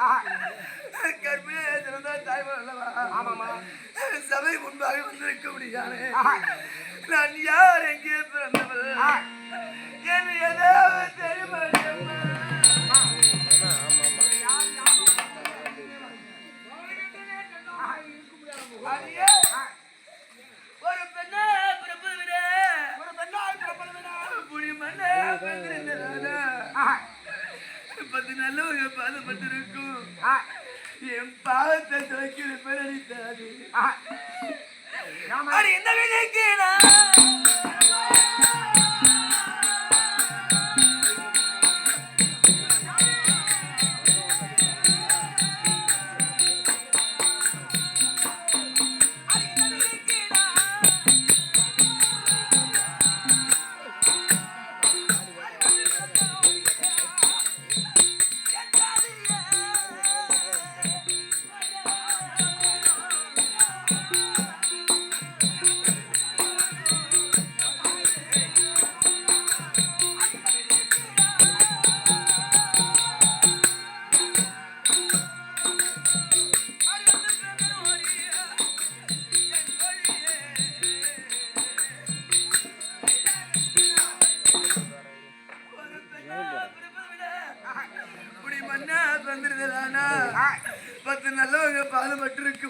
கற்றெழுதுகிறார்கள் கற்பிலே சிறந்த தாய்மர் அல்லவா சபை முன்பாக வந்திருக்க முடியாது. நான் யார் எங்கே பிறந்தவள்? என்று ஏதாவது தெரியுமா ஒரு பெண்ணா பிறப்பதை ஒரு பெண்ணால் பிறப்பது புடி மண்ணா பிறந்திருந்தேனா? பத்து நல்லவங்க பாதப்பட்டிருக்கும் என் பாவத்தை துவைக்கிற பேரடித்தாரு அடி இந்த விலைக்கு இப்படி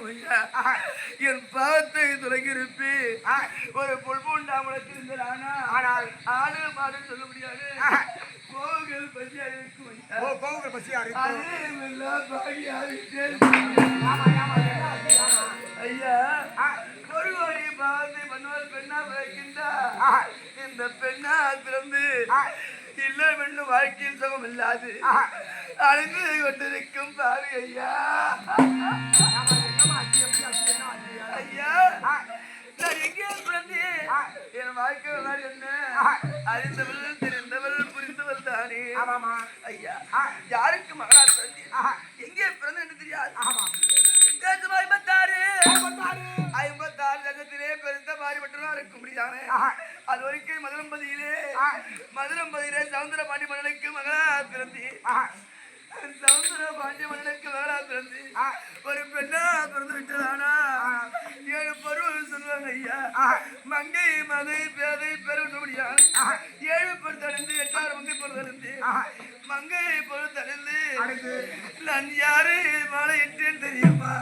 ஐயா என் பாவத்தை துலகிருப்பி ஒரு புல்பூண்டாமலத்திருந்தானா ஆனால் ஆடு மாடு சொல்ல முடியாது. கோவில் பசியா இருக்கும் ஐயா பசியா எல்லாம் ஐயா ஒரு கோடி பாவத்தை பண்ணுவார் பெண்ணா பிறக்கின்றா இந்த பெண்ணால் பிறந்து இல்லை பெண்ணு வாழ்க்கையில் சுகம் இல்லாது அழிந்து கொண்டிருக்கும் பாரு ஐயா. ஐயா நான் எங்கே பிறந்தேன்? என் வாழ்க்கை வரலாறு என்ன? அறிந்தவள் தெரிந்தவள் புரிந்தவள் தானே? ஆமாமா ஐயா யாருக்கு மகளா பிறந்தேன்? எங்கே பிறந்தேன் என்று தெரியாது. ஐம்பத்தாறு. ஐம்பத்தாறு. லட்சத்திலே பெருந்த மாறிப்பட்டவர்களா இருக்க முடியாத அது வரைக்கும் மதுரம்பதியிலே மதுரம்பதியிலே சவுந்தர பாண்டி மன்னனுக்கு மகளா பிறந்தி சவுந்தர பாண்டிய மன்னனுக்கு மகளா பிறந்தி ஒரு பெண்ணா பிறந்து விட்டதானா? ஏழு பருவம் சொல்லுவாங்க ஐயா. மங்கை மதை பேதை முடியாது ஏழு பொறுத்தடைந்து எட்டாறு மங்கை பொறுத்தடைந்து மங்கை பொறுத்தடைந்து நான் யாரு மாலையிட்டேன் தெரியுமா?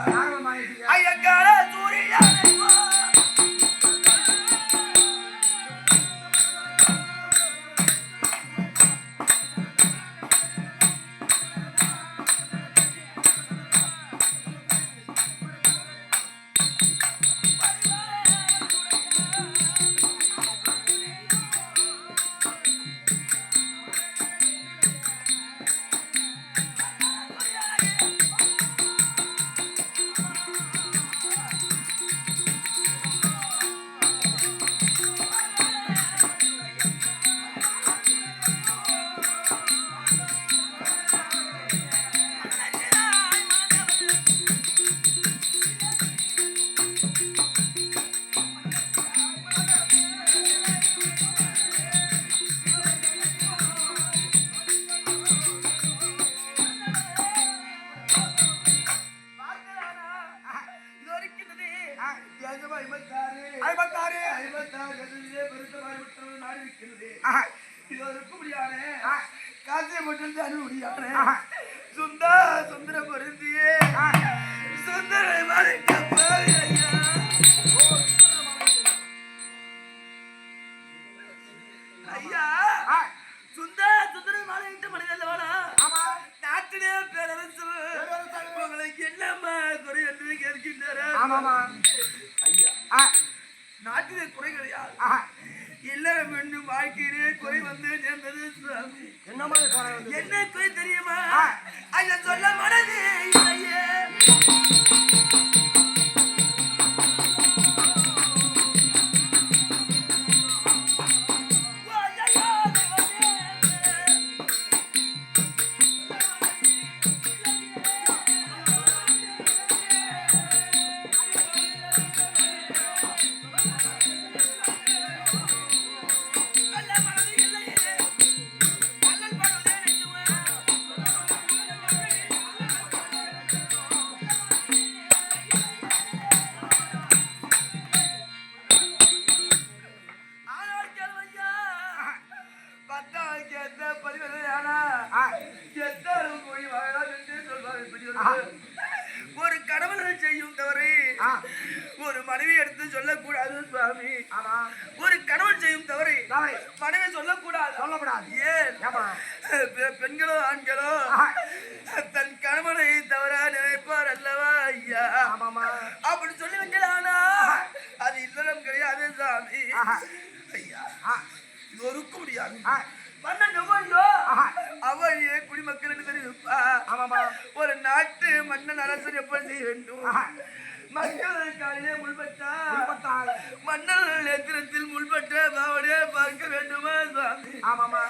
சுந்தா சுந்தர பொருந்தியே சுந்தர ஐயா. ஐயா சுந்தா சுந்தர மறைக்க மனிதல்லவானா நாட்டிலே பேரரசு. உங்களுக்கு என்னம்மா குறை என்று கேட்கின்றாரா ஐயா நாட்டிலே குறை கிடையாது இல்லறம் என்னும் வாழ்க்கையிலே குறை வந்து சேர்ந்தது என்ன குறை தெரியுமா? ஐயா சொல்ல மனது இல்லையே. ஒரு மனைவி எடுத்து சொல்லக்கூடாது சுவாமி. ஒரு கணவன் செய்யும் தவறு மனைவி சொல்லக்கூடாது. சொல்லக்கூடாது. ஏன்? பெண்களோ ஆண்களோ தன் கணவனை தவறா நினைப்பார் அல்லவா ஐயா? அப்படி சொல்லி வைக்கலானா அது இல்லறம் கிடையாது சுவாமி. ஐயா இது ஒருக்க முடியாது அவரே குடிமக்கள் இருப்பா ஒரு நாட்டு மன்னன் அரசன் எப்படி செய்ய வேண்டும் ஆஹா. மக்கள் காலிலே முள்பட்டா. உள்பட்டால். மன்னன் நேத்திரத்தில் முள்பட்ட பாவடியே பார்க்க வேண்டுமா சுவாமி? ஆமாமா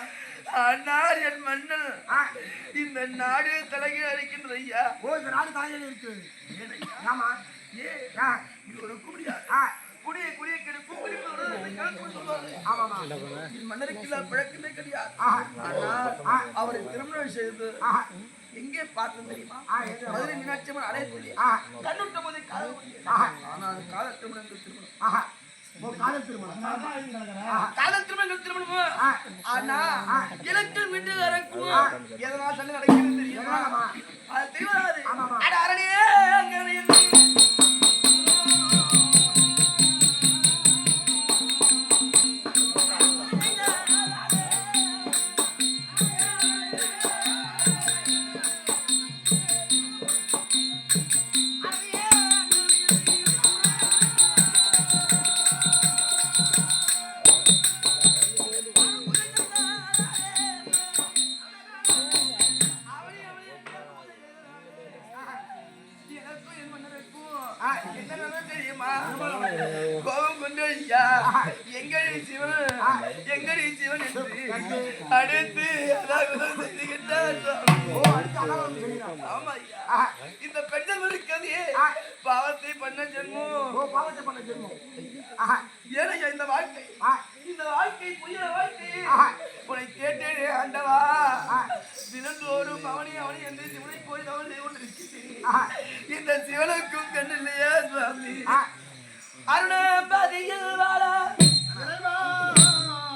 ஆனால் என் மன்னன். இந்த நாடு தலைகீழ் அடிக்கின்ற ஐயா. ஓ இந்த நாடு தலையில் இருக்கு. ஆமா ஏ ஒரு குடியா. குடியை குடியை கெடுக்கும் மன்னருக்கு பழக்கமே கிடையாது. அவரை திருமணம் செய்து ஆஹா. எங்கே பார்த்தோம் தெரியுமா? மதுரை மீனாட்சி அம்மன் ஆஹா. கண்ணுட்ட போதே காதல். ஆனால் திருமணம் திருமணம் காதல் திருமணம். காதல் திருமணம். ஆனா எனக்கு வீட்டுக்காரருக்கும் எதனால் சண்டை நடக்கிறது தெரியுமா? அது தெரியாது ஆமாமா. அட அரணியே கோபம் கொண்டு ஐயா எங்கடி சிவன் எங்கடி சிவன் என்று அடுத்து அதாவது செய்துகிட்டார் ஓ ஆமா ஐயா இந்த பெண்கள் இருக்கிறதே பாவத்தை பண்ண ஜென்மம் பாவத்தை பண்ண ஜென்மம். ஆஹா ஏனையா இந்த வாழ்க்கை? ஆ. இந்த வாழ்க்கை புதிய வாழ்க்கை. உன்னை கேட்டேனே ஆண்டவா. தினந்தோறும் அவனி அவனி என்று சிவனை கோயில் அவன் செய்து கொண்டிருக்கிறேன் இந்த சிவனுக்கும் கண்ணில்லையா சுவாமி? அருணபதியில் வாழ.